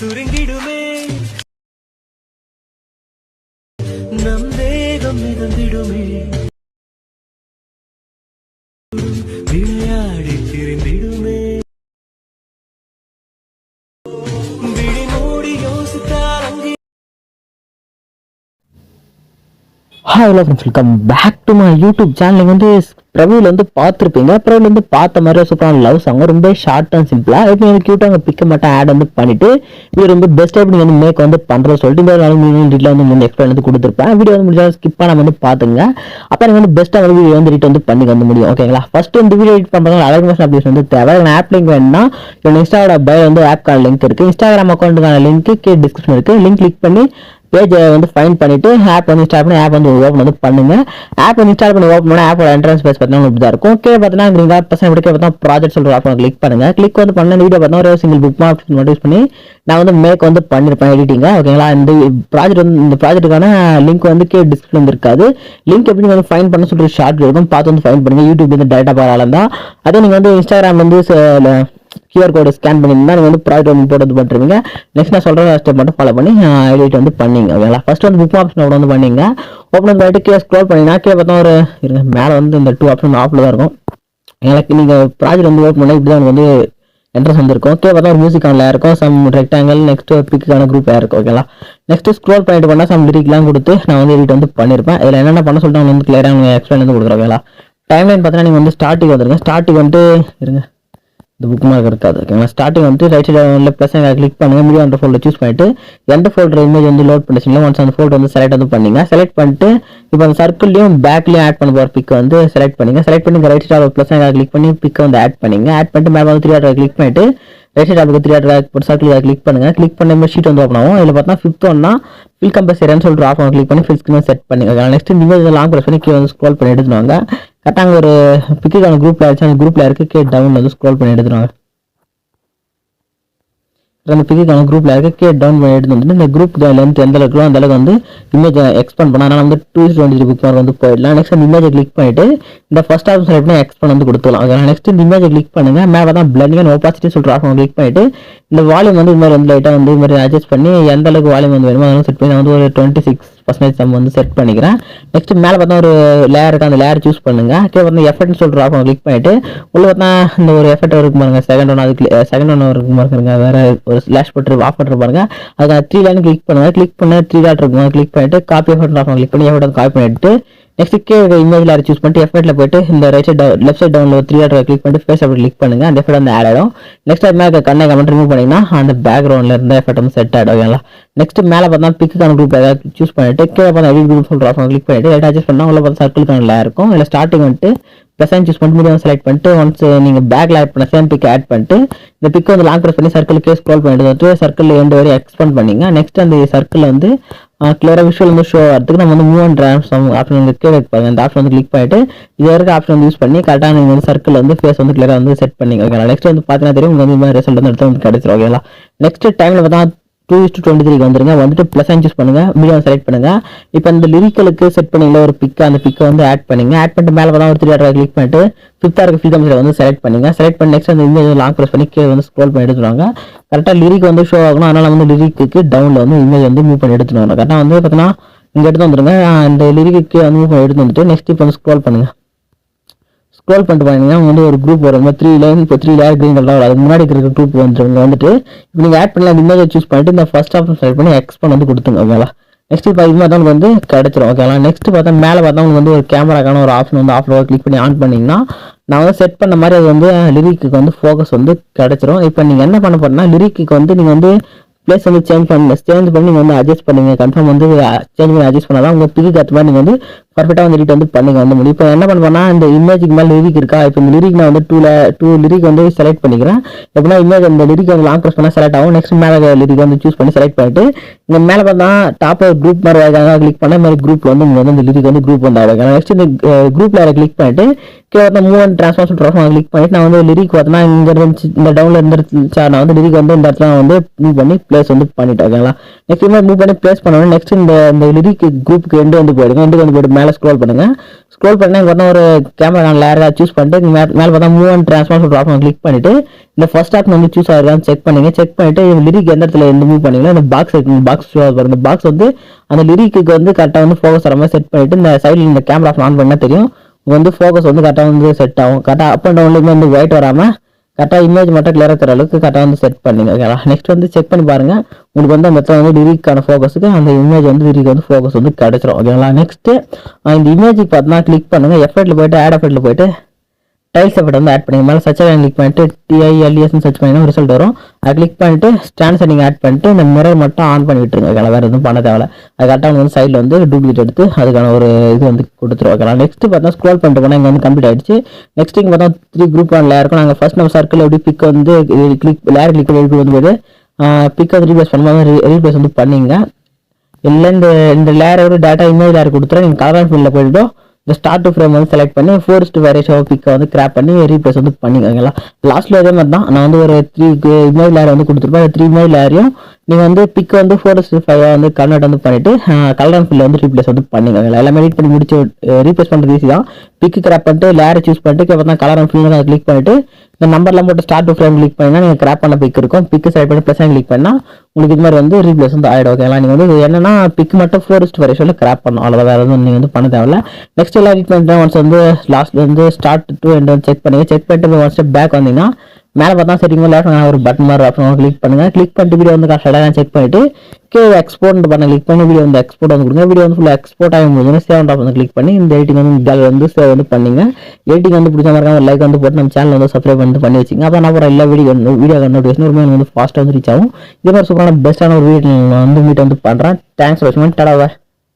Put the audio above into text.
சுருங்கிடுமே. நம் வேகம் மிதந்திடுமே. Hi hello friends welcome back to my YouTube channel நீங்கள் வந்து பிரபுவில் வந்து பார்த்துருப்பீங்க. பிரபுவில் வந்து பார்த்த மாதிரி சூப்பரான லவ் சாங் ரொம்ப ஷார்ட் அண்ட் சிம்பிளாக எப்படி வந்து க்யூட்டாக பிக்க மாட்டேன் ஆட் வந்து பண்ணிவிட்டு இது ரொம்ப பெஸ்ட்டாக எப்படி நீங்கள் வந்து மேக் வந்து பண்ணுறது சொல்லிட்டு இந்த நாலு மூணு டீட்டில் வந்து வந்து எக்ஸ்பிளைன் வந்து கொடுத்துருப்பேன். வீடியோ வந்து முடிஞ்சால் ஸ்கிப் பண்ணாம வந்து பார்த்துங்க அப்போ நீங்கள் வந்து பெஸ்ட்டாக வந்து வீடியோ வந்து எடிட் வந்து பண்ணி வந்து முடியும். ஓகேங்களா ஃபஸ்ட்டு இந்த வீடியோ எடிட் பண்ணுறது அலர்மேஷன் அப்ளிகேஷன் வந்து தேவை. ஆப் லிங்க் வேணும்னா என்னோட இன்ஸ்டாவோட பயோ வந்து ஆப்கான லிங்க் இருக்குது இன்ஸ்டாகிராம் அக்கௌண்ட்டுக்கான லிங்க் கே டிஸ்கிரிப்ஷன் இருக்குது லிங்க் கிளிக் பண்ணி பேஜை வந்து ஃபைன் பண்ணிவிட்டு ஆப் வந்து இன்ஸ்டால் பண்ணி ஆப் வந்து ஓப்பன் வந்து பண்ணுங்க. ஆப் வந்து இன்ஸ்டால் பண்ணி ஓப்பன் பண்ணால் ஆப்போட என்ட்ரன்ஸ் பேஸ் பார்த்தீங்கன்னா இப்படி இருக்கும். கே பார்த்தீங்கன்னா நீங்கள் பசங்க விட பார்த்தா ப்ராஜெக்ட் சொல்கிற ஆப் கிளிக் பண்ணுங்கள் கிளிக் வந்து பண்ண வீடியோ பார்த்தா ஒரு சிங்கிள் புக் மார்க் மட்டும் யூஸ் பண்ணி நான் வந்து மேக் வந்து பண்ணியிருப்பேன் எடிட்டிங்க ஓகேங்களா இந்த ப்ராஜெக்ட் வந்து இந்த ப்ராஜெக்ட்டுக்கான லிங்க் வந்து கே டிஸ்கிரிப்ஷன் வந்து இருக்காது. லிங்க் எப்படி வந்து ஃபைன் பண்ண சொல்லிட்டு ஷார்ட் இருக்கும். பார்த்து வந்து ஃபைன் பண்ணுங்கள் யூடியூப் வந்து டேரெக்டாக பார்க்கலாம் தான். அதே நீங்கள் வந்து இன்ஸ்டாகிராம் வந்து கியூஆர் கோடு ஸ்கேன் பண்ணியிருந்தா நீங்கள் வந்து ப்ராடக்ட் வந்து போட்டு பண்ணுறீங்க நெக்ஸ்ட் நான் சொல்கிற ஸ்டெப் மட்டும் ஃபாலோ பண்ணி எடிட் வந்து பண்ணிங்க ஓகேங்களா? ஃபர்ஸ்ட் வந்து புக் ஆப்ஷன் ஓப்பன் வந்து பண்ணிங்க. ஓப்பன் பண்ணிட்டு கீழே ஸ்க்ரோல் பண்ணிங்கன்னா கீழே பார்த்தா ஒரு இருங்க மேலே வந்து இந்த டூ ஆப்ஷன் ஆஃபில் தான் இருக்கும். எனக்கு நீங்கள் ப்ராஜெக்ட் வந்து ஓப்பன் பண்ணால் இப்படி தான் வந்து என்ட்ரன்ஸ் வந்துருக்கும். கீழே பார்த்தா ஒரு மியூசிக் ஆனில் இருக்கும் சம் ரெக்டாங்கல் நெக்ஸ்ட் பிக்கான குரூப் இருக்கும் ஓகேங்களா? நெக்ஸ்ட் ஸ்க்ரோல் பண்ணிட்டு பண்ணால் சம் லிரிக்லாம் கொடுத்து நான் வந்து எடிட் வந்து பண்ணியிருப்பேன் இதில் என்னென்ன பண்ண சொல்லிட்டு அவங்க வந்து கிளியராக எக்ஸ்பிளைன் வந்து கொடுக்குறேன் ஓகேங்களா? டைம்லைன் பார்த்தீங்கன்னா நீங்கள் வந்து ஸ்டார்டிங் வந்துருங்க. ஸ்டார்டிங் வந்துட்டு இருங்க. இந்த புக் மார்க் இருக்காது ஓகேங்களா ஸ்டார்டிங் வந்து ரைட் சைடில் ப்ளஸ் கிளிக் பண்ணுங்க மீடியா அந்த ஃபோல்டர் சூஸ் பண்ணிட்டு எந்த ஃபோல்டர் இமேஜ் வந்து லோட் பண்ணிச்சிங்களோ ஒன்ஸ் அந்த ஃபோல்டர் வந்து செலக்ட் வந்து பண்ணிங்க செலக்ட் பண்ணிட்டு இப்போ அந்த சர்க்கிள்லையும் பேக்லையும் ஆட் பண்ண போகிற பிக் வந்து செலக்ட் பண்ணிங்க. செலக்ட் பண்ணி ரைட் சைடில் ப்ளஸ் கிளிக் பண்ணி பிக்கை வந்து ஆட் பண்ணிங்க. ஆட் பண்ணிட்டு மேலே வந்து த்ரீ ஆர்டர் கிளிக் பண்ணிட்டு ரைட் சைட் அதுக்கு த்ரீ ஆர்டர் ஒரு சர்க்கிள் கிளிக் பண்ணுங்க. கிளிக் பண்ண ஷீட் வந்து ஓப்பன் ஆகும். இதில் பார்த்தா ஃபிஃப்த் ஒன்னா ஃபில் கம்பல்சரின்னு சொல்லிட்டு ஆஃப் கிளிக் பண்ணி ஃபில் ஸ்க்ரீன் செட் பண்ணுங்க நெக்ஸ்ட் இந்த இமேஜ் லாங் ப்ரெஸ் பண்ணி கீழே வந்து ஸ்க்ரோல் பண்ணி எடுத்துருவாங்க கரெக்டாக அங்கே ஒரு பிக்குக்கான குரூப்பில் ஆச்சு அந்த குரூப்பில் இருக்க கே டவுன் வந்து ஸ்க்ரோல் பண்ணி எடுத்துருவாங்க. அந்த பிக்குக்கான குரூப்பில் இருக்க கே டவுன் பண்ணி எடுத்து வந்துட்டு இந்த குரூப் லென்த் எந்த அளவுக்கு அந்த அளவுக்கு வந்து இமேஜ் எக்ஸ்பேண்ட் பண்ண அதனால வந்து two twenty three bookmark வந்து போயிடலாம். நெக்ஸ்ட் அந்த இமேஜை கிளிக் பண்ணிட்டு இந்த ஃபஸ்ட் ஆப்ஷன் செலக்ட் எக்ஸ்பேண்ட் வந்து கொடுத்துலாம் அதனால் நெக்ஸ்ட் இந்த இமேஜை கிளிக் பண்ணுங்க. மேலே தான் பிளண்டிங் அண்ட் ஓப்பாசிட்டி சொல்கிற ஆப்ஷன் கிளிக் பண்ணிட்டு இந்த வால்யூம் வந்து இது மாதிரி வந்து லைட்டாக வந்து இது மாதிரி அட்ஜஸ்ட் பண்ணி எந்த அளவுக்கு வால்யூம் வந்து வேணுமோ அதெல்லாம் செட் பண்ணி நான் வந்து ஒரு டுவெண்ட்டி சிக்ஸ் பர்சன்டேஜ் நம்ம வந்து செட் பண்ணிக்கிறேன். நெக்ஸ்ட் மேலே பார்த்தா ஒரு லேயர் இருக்குது அந்த லேயர் சூஸ் பண்ணுங்க. கீழே பார்த்தா எஃபர்ட்னு சொல்கிற ஆஃபன் கிளிக் பண்ணிட்டு உள்ளே பார்த்தா இந்த ஒரு எஃபர்ட் இருக்கு பாருங்க. செகண்ட் ஒன் அதுக்கு செகண்ட் ஒன் இருக்கு பாருங்க. வேறு ஒரு ஸ்லாஷ் பட்டு ஆஃப் பட்டு பாருங்க. அதுக்கு த்ரீ லைன் கிளிக் பண்ணுங்கள் கிளிக் பண்ண த்ரீ டாட் இருக்கும் கிளிக் பண்ணிட்டு காப்பி எஃபர்ட் ஆஃப் கிளிக் பண்ணி எஃபர்ட் காப்பி பண்ணிட்டு நெக்ஸ்ட் கே இமேஜ் லேயர் சூஸ் பண்ணிட்டு எஃபெக்ட்டில் போயிட்டு இந்த ரைட் சைட் லெஃப்ட் சைடு டவுன்ல த்ரீ ஆர்டர் கிளிக் பண்ணிட்டு ஃபேஸ் அப்படி கிளிக் பண்ணுங்க. அந்த எஃபெக்ட் வந்து ஆட் ஆகிடும் நெக்ஸ்ட் அது மேலே கண்ணை கமெண்ட் ரிமூவ் பண்ணிங்கன்னா அந்த பேக்ரவுண்ட்ல இருந்த எஃபெக்ட் வந்து செட் ஆகிடும் ஓகேங்களா? நெக்ஸ்ட் மேலே பார்த்தா பிக்குக்கான குரூப் ஏதாவது சூஸ் பண்ணிட்டு கீழே பார்த்தா எடிட் குரூப் சொல்ற ஆப்ஷன் கிளிக் பண்ணிட்டு ரைட் அட்ஜஸ்ட் பண்ணால் உள்ள பார்த்தா சர்க்கிளுக்கான இருக்கும். இல்லை ஸ்டார்டிங் வந்துட்டு ப்ளஸ் சூஸ் பண்ணிட்டு மீடியம் செலக்ட் பண்ணிட்டு ஒன்ஸ் நீங்கள் பேக்ல ஆட் பண்ண சேம் பிக் ஆட் பண்ணிட்டு இந்த பிக் வந்து லாங் ப்ரெஸ் பண்ணி சர்க்கிளுக்கே ஸ்க்ரோல் பண்ணிட்டு வந்துட்டு சர்க்கிள் எண்டு வரை எக்ஸ்பெண்ட் பண்ணிங்க. நெக்ஸ்ட் அந்த சர்க்கிள் வந்து கிளியராக விஷுவல் வந்து ஷோ வரதுக்கு நம்ம வந்து மூவ் அண்ட் ட்ரான்ஸ்ஃபார்ம் ஆப்ஷன் வந்து கீழே பாருங்க அந்த ஆப்ஷன் வந்து கிளிக் பண்ணிட்டு இது வரைக்கும் ஆப்ஷன் வந்து யூஸ் பண்ணி கரெக்டாக நீங்கள் வந்து சர்க்கிள் வந்து ஃபேஸ் வந்து கிளியராக வந்து செட் பண்ணி ஓகேங்களா நெக்ஸ்ட் வந்து பார்த்தீங்கன்னா தெரியும் உங்களுக்கு வந்து ரிசல்ட் வந்து எடுத்து வந்து கிடைச்சிரும் ஓகேங்களா நெக்ஸ்ட் டைம்ல பார்த்தா டூ இஸ்ட் டுவெண்ட்டி த்ரீக்கு வந்துருங்க. வந்துட்டு ப்ளஸ் சூஸ் பண்ணுங்க. மீடியம் செலக்ட் பண்ணுங்க. இப்போ இந்த லிரிக்கலுக்கு செட் பண்ணிங்களா ஒரு பிக் அந்த பிக்கை வந்து ஆட் பண்ணுங்க. ஆட் பண்ணிட்டு மேலே தான் ஒரு த்ரீ ஆர்டர் கிளிக் பண்ணிட்டு ஃபிஃப்த்தாக இருக்க ஃபில் கம்ஸில் வந்து செலக்ட் பண்ணுங்க. செலக்ட் பண்ணி நெக்ஸ்ட் வந்து இமேஜ் லாங் ப்ரெஸ் பண்ணி கீழே வந்து ஸ்க்ரோல் பண்ணி எடுத்துருவாங்க கரெக்டாக லிரிக் வந்து ஷோ ஆகணும் அதனால வந்து லிரிக்கு டவுனில் வந்து இமேஜ் வந்து மூவ் பண்ணி எடுத்துருவாங்க கரெக்டாக வந்து பார்த்தீங்கன்னா இங்கே எடுத்து வந்துருங்க. அந்த லிரிக்கு வந்து மூவ் பண்ணி எடுத்து வந்துட்டு நெக்ஸ்ட் இப்போ வந்து ஸ்க்ரோல் பண்ணுங்க. ஸ்க்ரோல் பண்ணிட்டு பார்த்தீங்கன்னா வந்து ஒரு குரூப் வரும். த்ரீ லைன் இப்போ த்ரீ லேயர் க்ரீன் கலர் அதுக்கு முன்னாடி இருக்கிற குரூப் வந்துருங்க வந்துட்டு இப்போ நீங்கள் ஆட் பண்ணலாம் இந்த இமேஜை சூஸ் பண்ணிட்டு இந்த ஃபர்ஸ்ட் ஆப்ஷன் செலக்ட் பண்ணி எக்ஸ்பன் வந்து கொடுத்துங்க ஓகேங்களா நெக்ஸ்ட் இப்போ இது மாதிரி வந்து கிடைச்சிரும் ஓகேங்களா நெக்ஸ்ட் பார்த்தா மேலே பார்த்தா உங்களுக்கு வந்து ஒரு கேமராக்கான ஒரு ஆப்ஷன் வந்து ஆஃப்ல கிளிக் பண்ணி ஆன் பண்ணிங்கன்னா நான் வந்து செட் பண்ண மாதிரி அது வந்து லிரிக்கு வந்து ஃபோக்கஸ் வந்து கிடைச்சிரும். இப்போ நீங்கள் என்ன பண்ண போறீங்கன்னா லிரிக்கு வந்து நீங்கள் வந்து பிளேஸ் வந்து சேஞ்ச் பண்ண சேஞ்ச் பண்ணி நீங்கள் வந்து அட்ஜஸ்ட் பண்ணுங்க. கன்ஃபார்ம் வந்து சேஞ்ச் பண்ணி அட்ஜஸ்ட் பண்ணாதான் உங்கள் பிக்கு ஏற்ற மாதிரி நீங்கள் வந்து பர்ஃபெக்டாக வந்து வந்து பண்ணுங்க. வந்து முடியும் இப்போ என்ன பண்ணுவேன்னா இந்த இமேஜுக்கு மேலே லிரிக் இருக்கா? இப்போ இந்த லிரிக் நான் வந்து டூல டூ லிரிக் வந்து செலக்ட் பண்ணிக்கிறேன். எப்படின்னா இமேஜ் அந்த லிரிக் வந்து லாங் ப்ரெஸ் பண்ணால் செலக்ட் ஆகும். நெக்ஸ்ட் மேலே லிரிக் வந்து சூஸ் பண்ணி செலக்ட் பண்ணிட்டு இங்கே மேலே பார்த்தா டாப் குரூப் மாதிரி இருக்காங்க கிளிக் பண்ண மாதிரி குரூப் வந்து உங்களுக்கு வந்து இந்த லிரிக் வந்து குரூப் வந்து ஆகும் நெக்ஸ்ட் இந்த குரூப்ல கிளிக் பண்ணிட்டு கீழே வந்து மூவ் அண்ட் ட்ரான்ஸ்ஃபார்ம் கிளிக் பண்ணிட்டு நான் வந்து லிரிக் பார்த்தோன்னா இங்கே இருந்துச்சு இந்த டவுன்ல இருந்துச்சு நான் வந்து லிரிக் வந்து இந்த இடத்துல நான் வந்து மூவ் பண்ணி பிளேஸ் வந்து பண்ணிட்டு ஓகேங்களா? நெக்ஸ்ட் மூவ் பண்ணி பிளேஸ் பண்ணோன்னா நெக்ஸ்ட் இந்த இந்த லிரிக் குரூப்புக்கு எண்டு வந்து போயிடுங்க. எண்டு வந்து போயிட்டு மேலே ஸ்க்ரோல் பண்ணுங்கள் ஸ்க்ரோல் பண்ணி இங்கே ஒரு கேமரா லேராக சூஸ் பண்ணிட்டு மேலே மேலே பார்த்தா மூவ் அண்ட் ட்ரான்ஸ்ஃபார்ம் சொல்கிற ஆப்ஷன் கிளிக் பண்ணிவிட்டு இந்த ஃபஸ்ட் ஆப்ஷன் வந்து சூஸ் ஆகிருக்கான்னு செக் பண்ணுங்க. செக் பண்ணிவிட்டு லிரிக் எந்த இடத்துல எந்த மூவ் பண்ணிங்களோ இந்த பாக்ஸ் இருக்கு பாக்ஸ் ஷோ பாருங்க. பாக்ஸ் வந்து அந்த லிரிக்கு வந்து கரெக்டாக வந்து ஃபோக்கஸ் வர மாதிரி செட் பண்ணிவிட்டு இந்த சைடில் இந்த கேமரா ஆன் பண்ணால் தெரியும். வந்து ஃபோக்கஸ் வந்து கரெக்டாக வந்து செட் ஆகும். கரெக்டாக அப் அண்ட் டவுன்லேயுமே வந்து ஒயிட் வராமல் கரெக்டாக இமேஜ் மட்டும் கிளியராக தர அளவுக்கு கரெக்டாக வந்து செட் பண்ணுங்க. ஓகேங்களா நெக்ஸ்ட் வந்து செக் பண்ணி பாருங்கள் உங்களுக்கு வந்து அந்த இடத்துல வந்து லிரிக்கான ஃபோக்கஸுக்கு அந்த இமேஜ் வந்து லிரிக் வந்து ஃபோக்கஸ் வந்து கிடச்சிரும். ஓகேங்களா நெக்ஸ்ட்டு இந்த இமேஜுக்கு பார்த்தீங்கன்னா கிளிக் பண்ணுங்கள் எஃபெக்ட்ல போயிட்டு ஆட் எஃபெக்ட்டில் போயிட்டு டைல்ஸ் எஃபெக்ட் வந்து ஆட் பண்ணிங்க மேலே சர்ச் கிளிக் பண்ணிட்டு டிஐஎல்இஎஸ்னு சர்ச் பண்ணிங்கன்னா ரிசல்ட் வரும். அதை கிளிக் பண்ணிட்டு ஸ்டாண்ட் செட்டிங் ஆட் பண்ணிட்டு இந்த மிரர் மட்டும் ஆன் பண்ணி விட்டுருங்க. ஓகேங்களா வேறு எதுவும் பண்ண தேவையில்ல. அது கரெக்டாக வந்து சைடில் வந்து டூப்ளிகேட் எடுத்து அதுக்கான ஒரு இது வந்து கொடுத்துருவோம் ஓகேங்களா நெக்ஸ்ட் பார்த்தா ஸ்க்ரோல் பண்ணிட்டு போனால் இங்கே வந்து கம்ப்ளீட் ஆயிடுச்சு. நெக்ஸ்ட் இங்கே பார்த்தா த்ரீ குரூப் ஒன் லேயர் இருக்கும். நாங்கள் ஃபர்ஸ்ட் நம்ம சர்க்கிள் எப்படி பிக் வந்து கிளிக் லேர் கிளிக் பண்ணி வந்து போயிட்டு பிக் வந்து ரீப்ளேஸ் பண்ணும்போது ரீப்ளேஸ் வந்து பண்ணிங்க. இல்லை இந்த இந்த லேயர் டேட்டா இமேஜ் லேயர் கொடுத்துரு நீங்கள் கலர் ஃபீல்டில் போயிட்டு இந்த ஸ்டார்ட் டு ஃப்ரேம் வந்து செலக்ட் பண்ணி ஃபோர்ஸ்ட் வேரியேஷன் பிக்கை வந்து கிராப் பண்ணி ரீப்ளேஸ் வந்து பண்ணிக்கோங்களா லாஸ்ட்டில் அதே மாதிரி தான் நான் வந்து ஒரு த்ரீ இமேஜ் லேயர் வந்து கொடுத்துருப்பேன். த்ரீ இமேஜ் லேயரையும் நீங்கள் வந்து பிக் வந்து ஃபோர்ஸ்ட் ஃபைவாக வந்து கன்வெர்ட் வந்து பண்ணிட்டு கலர் அண்ட் வந்து ரீப்ளேஸ் வந்து பண்ணிக்கோங்களா எல்லாமே எடிட் பண்ணி முடிச்சு ரீப்ளேஸ் பண்ணுறது ஈஸி தான். பிக்கு கிராப் பண்ணிட்டு லேயரை சூஸ் பண்ணிட்டு அப்புறம் கலர் அண்ட் ஃபில் கிளிக் பண்ணிட்டு இந்த நம்பர்லாம் போட்டு ஸ்டார்ட் டு ஃப்ரேம் கிளிக் பண்ணினா நீங்கள் கிராப் பண்ண பிக் இருக்கும். பிக்கு செலக்ட் பண்ணி ப்ளஸ் கிளிக் பண்ணால் உங்களுக்கு இது மாதிரி வந்து ரீப்ளேஸ் வந்து ஆகிடும் ஓகேங்களா நீங்கள் வந்து என்னன்னா பிக் மட்டும் ஃபோரஸ்ட் வரைஷனில் கிராப் பண்ணும் அவ்வளோ வேறு எதுவும் நீங்கள் வந்து பண்ண தேவையில்ல. நெக்ஸ்ட் எல்லாம் எடிட் பண்ணிட்டு ஒன்ஸ் வந்து லாஸ்ட் வந்து ஸ்டார்ட் டு எண்ட் வந்து செக் பண்ணி செக் பண்ணிட்டு ஒன் ஸ்டெப் பேக் வந்தீங்கன்னா மேலே பார்த்தா செட்டிங் லேஃப்ட் ஒரு பட்டன் மாதிரி ஆப்ஷன் கிளிக் பண்ணுங்கள் கிளிக் பண்ணிட்டு வீடியோ வந்து கரெக்டாக செக் பண்ணிட்டு கே எக்ஸ்போர்ட் பண்ண கிளிக் பண்ணி வீடியோ வந்து எக்ஸ்போர்ட் வந்து கொடுங்க. வீடியோ வந்து ஃபுல்லாக எக்ஸ்போர்ட் ஆகும் போது சேவ் ஆப் வந்து கிளிக் பண்ணி இந்த எடிட்டிங் வந்து இதில் வந்து சேவ் வந்து பண்ணிங்க. எடிட்டிங் வந்து பிடிச்ச மாதிரி ஒரு லைக் வந்து போட்டு நம்ம சேனல் வந்து சப்ஸ்கிரைப் வந்து பண்ணி வச்சுங்க அப்போ நான் போகிற எல்லா வீடியோ வீடியோ நோட்டிஃபிகேஷன் ஒரு வந்து ஃபாஸ்ட்டாக வந்து ரீச் ஆகும். இதே மாதிரி சூப்பரான பெஸ்ட்டான ஒரு வீடியோ வந்து மீட் வந்து பண்ணுறேன் தேங்க்ஸ் ஃபார் வாட்சிங்